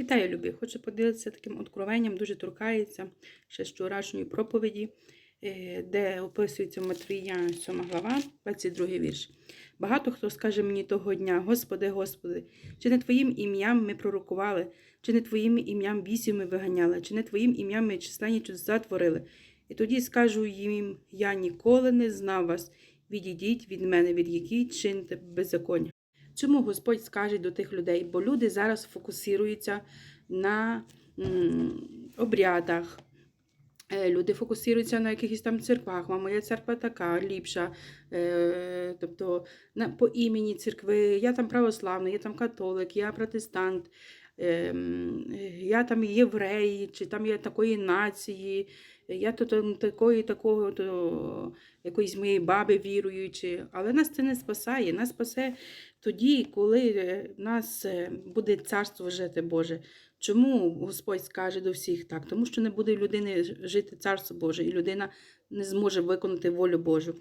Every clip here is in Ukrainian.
Вітаю, любі! Хочу поділитися таким откровенням, дуже торкається ще з вчорашньої проповіді, е, де описується Матвія 7 глава, 22 вірш. Багато хто скаже мені того дня: Господи, Господи, чи не Твоїм ім'ям ми пророкували, чи не Твоїм ім'ям бісів ми виганяли, чи не Твоїм ім'ям ми численні чудеса творили? І тоді скажу їм: Я ніколи не знав вас. Відійдіть від мене, від якій чините беззаконня. Чому Господь скаже до тих людей? Бо люди зараз фокусуються на обрядах. Е, Люди фокусуються на якихось там церквах. А моя церква така ліпша. Е, тобто по імені церкви, я там православний, я там католик, я протестант, е, я там єврей, чи там я такої нації, я то, то такої, такого, то якоїсь моєї баби віруючи. Але нас це не спасає. Нас спасе тоді, коли е, нас е, буде царство жити Боже. Чому Господь скаже до всіх так? Тому що не буде в людини жити царство Боже, і людина не зможе виконати волю Божу.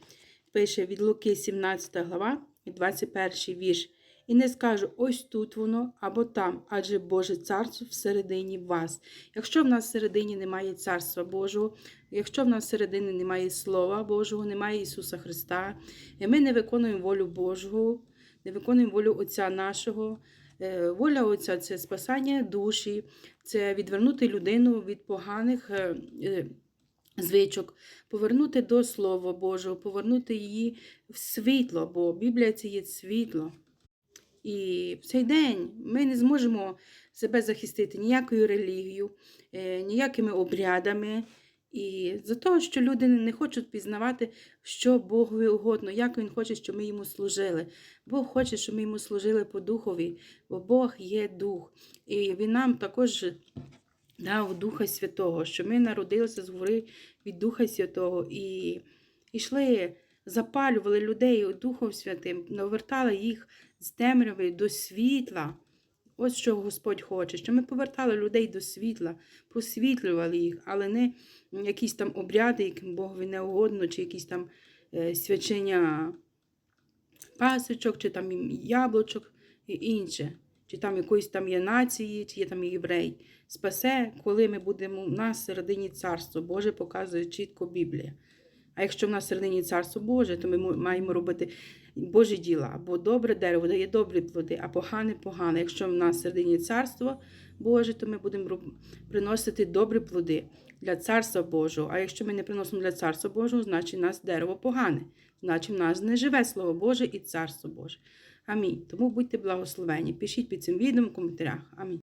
Пише від Луки 17 глава, і 21 вірш. І не скажу, ось тут воно або там, адже Боже царство всередині вас. Якщо в нас всередині немає царства Божого, якщо в нас всередині немає Слова Божого, немає Ісуса Христа, і ми не виконуємо волю Божого, не виконуємо волю Отця нашого. Е, Воля Отця це спасання душі, це відвернути людину від поганих е, е, звичок, повернути до Слова Божого, повернути її в світло, бо Біблія це є світло. І в цей день ми не зможемо себе захистити ніякою релігією, е, ніякими обрядами. І за того, що люди не хочуть пізнавати, що Богові угодно, як Він хоче, щоб ми йому служили. Бог хоче, щоб ми йому служили по духові, бо Бог є дух. І Він нам також дав Духа Святого, що ми народилися з гори від Духа Святого і йшли, запалювали людей Духом Святим, навертали їх з темряви до світла. Ось що Господь хоче, що ми повертали людей до світла, просвітлювали їх, але не якісь там обряди, яким Богові не угодно, чи якісь там е, свячення пасочок, чи там яблучок і інше, чи там якоїсь там є нації, чи є там єврей. Спасе, коли ми будемо в нас середині царства. Боже показує чітко Біблія. А якщо в нас середині царство Боже, то ми маємо робити Божі діла, бо добре дерево дає добрі плоди, а погане погане. Якщо в нас середині царство Боже, то ми будемо приносити добрі плоди для царства Божого. А якщо ми не приносимо для царства Божого, значить у нас дерево погане, значить в нас не живе Слово Боже і царство Боже. Амінь. Тому будьте благословені. Пишіть під цим відео в коментарях. Амінь.